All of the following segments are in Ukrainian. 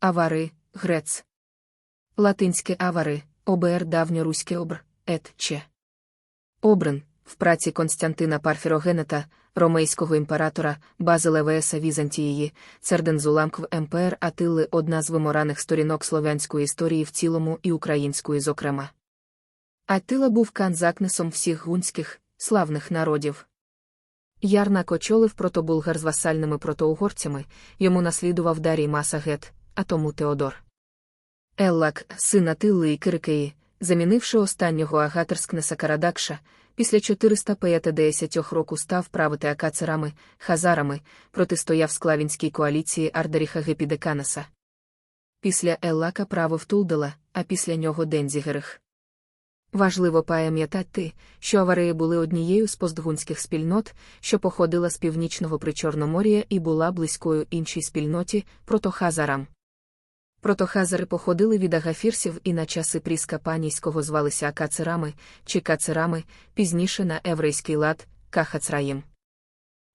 Авари, грец. Латинське авари, обр давньоруське обр, ет че. Обрен, в праці Константина Парфірогенета, ромейського імператора, Базила Веса Візантієї, Цердензуламкв МПР Атили одна з вимораних сторінок слов'янської історії в цілому і української зокрема. Аттила був канзакнесом всіх гунських, славних народів. Ярнак очолив протобулгар з васальними протоугорцями, йому наслідував Дарій Масагет, а тому Теодор. Еллак, син Атилли і Кирикеї, замінивши останнього агатерскнеса Карадакша, після 450 року став правити акацерами, хазарами, протистояв склавінській коаліції Ардаріха Гепідеканеса. Після Еллака правив Тулдела, а після нього Дензігерих. Важливо пам'ятати, що аварії були однією з постгунських спільнот, що походила з північного Причорномор'я і була близькою іншій спільноті протохазарам. Протохазари походили від агафірсів і на часи пріска панійського звалися акацерами чи кацерами, пізніше на еврейський лад кахацраїм.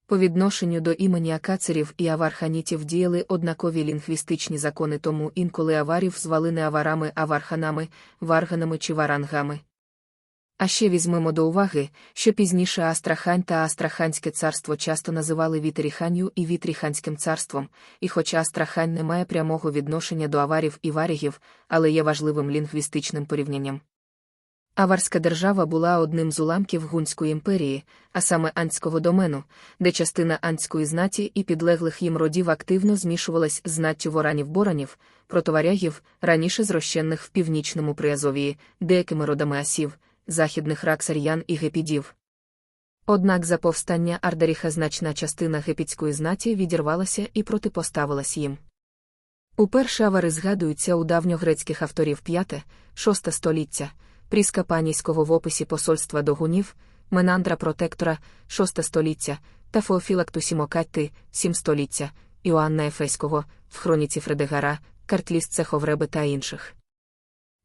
По відношенню до імені акацерів і аварханітів діяли однакові лінгвістичні закони, тому інколи аварів звали не аварами, аварханами, варганами чи варангами. А ще візьмемо до уваги, що пізніше Астрахань та Астраханське царство часто називали Вітеріханью і Вітріханським царством, і хоча Астрахань не має прямого відношення до аварів і варігів, але є важливим лінгвістичним порівнянням. Аварська держава була одним з уламків Гунської імперії, а саме Андського домену, де частина андської знаті і підлеглих їм родів активно змішувалась з знаттю воранів-боранів, протоварягів, раніше зрощених в північному Приазовії, деякими родами асів, західних раксар'ян і гепідів. Однак за повстання Ардаріха значна частина гепідської знаті відірвалася і протипоставилась їм. Уперше авари згадуються у давньогрецьких авторів 5-6 століття. Пріска панійського в описі посольства до гунів, Менандра Протектора, VI століття, та Феофілактусімокатти, 7 століття, Іоанна Ефеського, в хроніці Фредегара, Картліс Цеховреби та інших.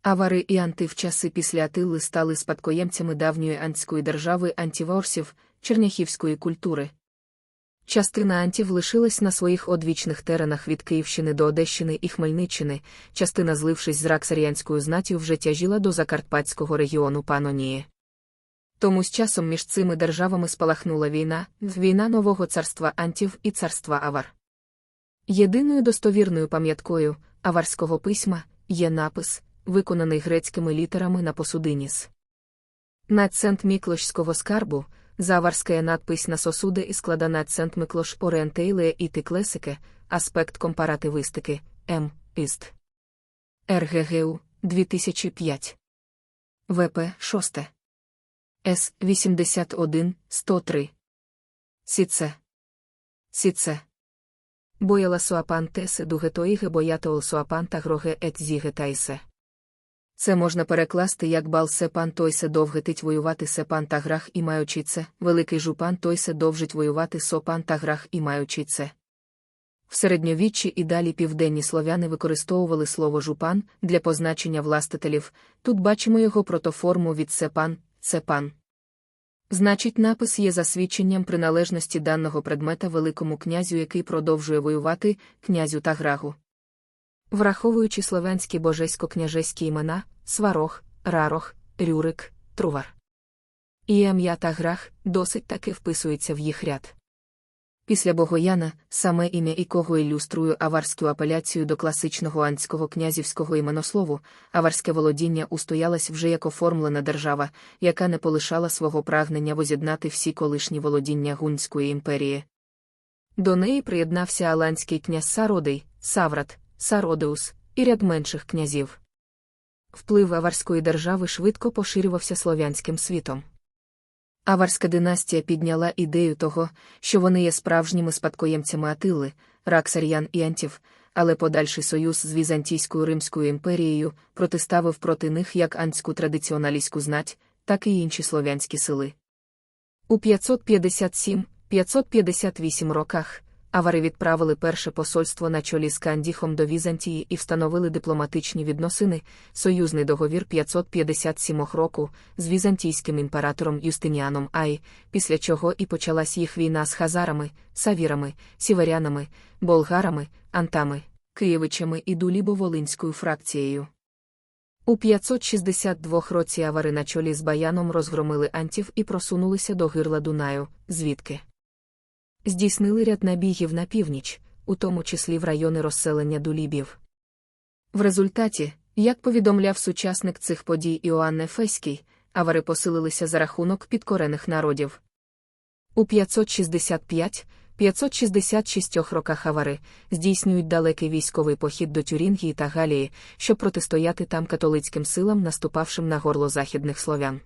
Авари і анти в часи після Атилли стали спадкоємцями давньої антської держави антіворсів, черняхівської культури. Частина антів лишилась на своїх одвічних теренах від Київщини до Одещини і Хмельниччини, частина, злившись з раксаріанською знаттю, вже тяжіла до Закарпатського регіону Панонії. Тому з часом між цими державами спалахнула війна, війна нового царства антів і царства Авар. Єдиною достовірною пам'яткою аварського письма є напис, виконаний грецькими літерами на посудиніс. Над Міклошського скарбу Заварская надпись на сосуди і складана цент Миклош Орієнтейле і Тиклесике, аспект компаративистики, М. Іст. РГГУ 2005. ВП 6. С 81 103. Сіце. Сіце. Бояла суапан тесе дугетоїге боятоол суапан та гроге ет зіге тайсе. Це можна перекласти як бал сепан тойсе довгетить воювати сепан та грах і маючи це, великий жупан тойсе довжить воювати сопан та грах і маючи це. В середньовіччі і далі південні слов'яни використовували слово жупан для позначення властителів, тут бачимо його протоформу від сепан, цепан. Значить, напис є засвідченням приналежності даного предмета Великому князю, який продовжує воювати, князю та грагу. Враховуючи слов'янські божесько-княжеські імена, сварох, рарох, рюрик, трувар. І ім'я та грах досить таки вписується в їх ряд. Після Богояна саме ім'я якого ілюструю аварську апеляцію до класичного андського князівського іменослову, аварське володіння устоялась вже як оформлена держава, яка не полишала свого прагнення воз'єднати всі колишні володіння Гунської імперії. До неї приєднався аланський князь Сародий, Саврат, Сародеус і ряд менших князів. Вплив аварської держави швидко поширювався слов'янським світом. Аварська династія підняла ідею того, що вони є справжніми спадкоємцями Атили, Раксар'ян і Антів, але подальший союз з Візантійською Римською імперією протиставив проти них як антську традиціоналістську знать, так і інші слов'янські сили. У 557-558 роках Авари відправили перше посольство на чолі з Кандіхом до Візантії і встановили дипломатичні відносини, союзний договір 557 року з візантійським імператором Юстиніаном Ай, після чого і почалась їх війна з хазарами, савірами, сіверянами, болгарами, антами, Києвичами і Дулібо-Волинською фракцією. У 562 році авари на чолі з баяном розгромили антів і просунулися до гирла Дунаю, звідки здійснили ряд набігів на північ, у тому числі в райони розселення дулібів. В результаті, як повідомляв сучасник цих подій Іоанн Ефеський, авари посилилися за рахунок підкорених народів. У 565 566 роках авари здійснюють далекий військовий похід до Тюрінгії та Галії, щоб протистояти там католицьким силам, наступавшим на горло західних слов'ян.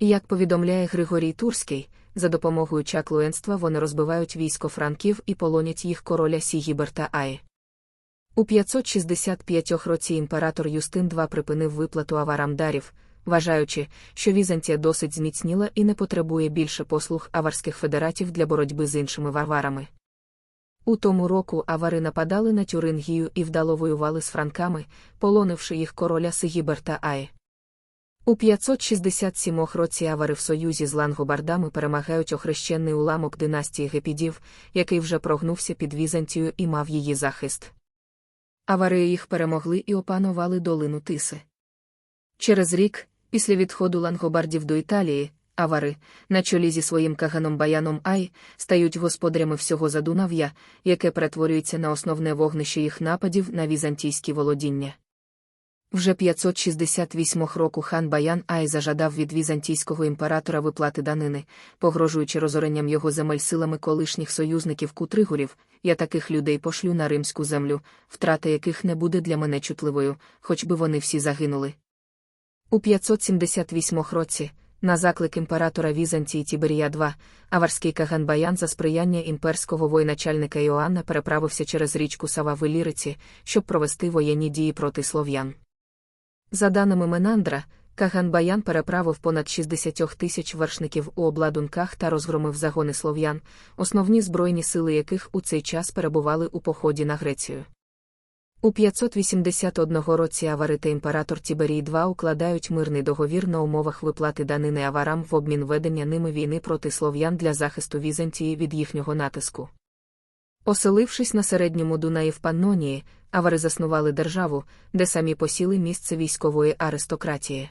Як повідомляє Григорій Турський, за допомогою чаклуенства вони розбивають військо франків і полонять їх короля Сігіберта Аї. У 565 році імператор Юстин II припинив виплату аварам дарів, вважаючи, що Візантія досить зміцніла і не потребує більше послуг аварських федератів для боротьби з іншими варварами. У тому року авари нападали на Тюрингію і вдало воювали з франками, полонивши їх короля Сигіберта Аї. У 567 році авари в союзі з лангобардами перемагають охрещений уламок династії гепідів, який вже прогнувся під Візантію і мав її захист. Авари їх перемогли і опанували долину Тиси. Через рік, після відходу лангобардів до Італії, авари, на чолі зі своїм каганом Баяном Ай, стають господарями всього Задунав'я, яке перетворюється на основне вогнище їх нападів на візантійські володіння. Вже 568 року хан Баян Ай зажадав від візантійського імператора виплати данини, погрожуючи розоренням його земель силами колишніх союзників кутригурів, я таких людей пошлю на римську землю, втрата яких не буде для мене чутливою, хоч би вони всі загинули. У 578 році, на заклик імператора Візантії Тіберія II, аварський каган Баян за сприяння імперського воєначальника Іоанна переправився через річку Сава в Іліриці, щоб провести воєнні дії проти слов'ян. За даними Менандра, Каган Баян переправив понад 60 тисяч вершників у обладунках та розгромив загони слов'ян, основні збройні сили яких у цей час перебували у поході на Грецію. У 581 році авари та імператор Тіберій II укладають мирний договір на умовах виплати данини аварам в обмін ведення ними війни проти слов'ян для захисту Візантії від їхнього натиску. Оселившись на середньому Дунаї в Паннонії, авари заснували державу, де самі посіли місце військової аристократії.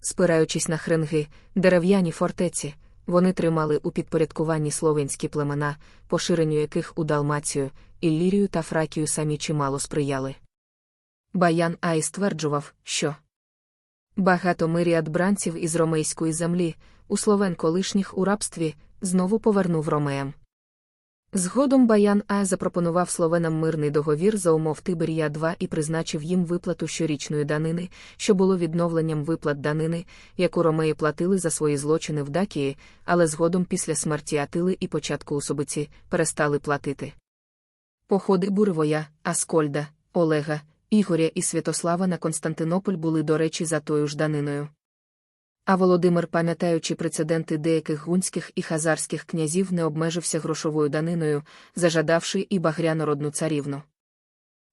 Спираючись на хренги, дерев'яні фортеці, вони тримали у підпорядкуванні словенські племена, поширенню яких у Далмацію, Іллірію та Фракію самі чимало сприяли. Баян Ай стверджував, що багато миріад бранців із ромейської землі, у словен колишніх у рабстві, знову повернув ромеям. Згодом Баян А запропонував словенам мирний договір за умов Тиберія 2 і призначив їм виплату щорічної данини, що було відновленням виплат данини, яку ромеї платили за свої злочини в Дакії, але згодом після смерті Атили і початку Усобиці перестали платити. Походи Буревоя, Аскольда, Олега, Ігоря і Святослава на Константинополь були, до речі, за тою ж даниною. А Володимир, пам'ятаючи прецеденти деяких гунських і хазарських князів, не обмежився грошовою даниною, зажадавши і багрянородну царівну.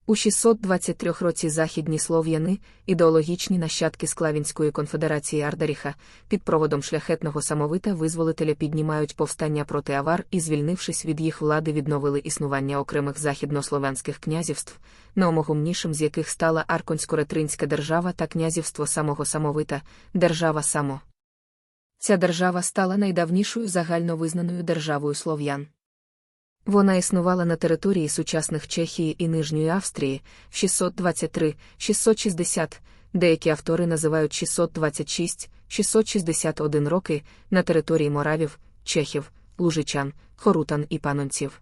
У 623 році західні слов'яни, ідеологічні нащадки Склавінської конфедерації Ардаріха, під проводом шляхетного самовита визволителя піднімають повстання проти авар і, звільнившись від їх влади, відновили існування окремих західнослов'янських князівств, найомогумнішим з яких стала Арконсько-Ретринська держава та князівство самого самовита, держава само. Ця держава стала найдавнішою загальновизнаною державою слов'ян. Вона існувала на території сучасних Чехії і Нижньої Австрії 623-660, деякі автори називають 626-661 роки на території моравів, чехів, лужичан, хорутан і панонців.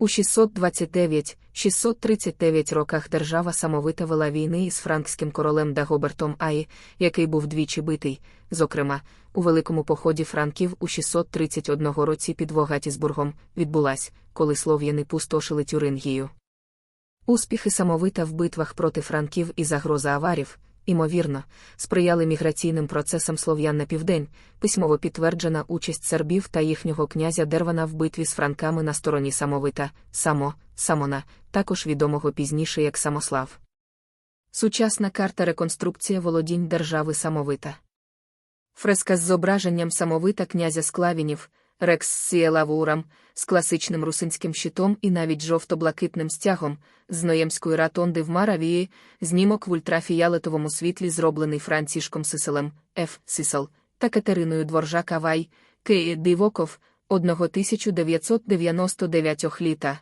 У 629-639 роках держава самовита вела війни із франкським королем Дагобертом Аї, який був двічі битий, зокрема, у великому поході франків у 631 році під Вогатісбургом відбулась, коли слов'яни пустошили Тюрингію. Успіхи самовита в битвах проти франків і загроза аварів, імовірно, сприяли міграційним процесам слов'ян на південь, письмово підтверджена участь сербів та їхнього князя Дервана в битві з франками на стороні самовита, само, самона, також відомого пізніше як Самослав. Сучасна карта реконструкція володінь держави самовита. Фреска з зображенням самовита князя Склавінів, Рекс Сіелавурам, з класичним русинським щитом і навіть жовто-блакитним стягом, з Ноємської ратонди в Маравії, знімок в ультрафіялетовому світлі, зроблений Францішком Сиселем, Ф. Сисел, та Катериною Дворжак Авай, К. Дивоков, 1999 літа.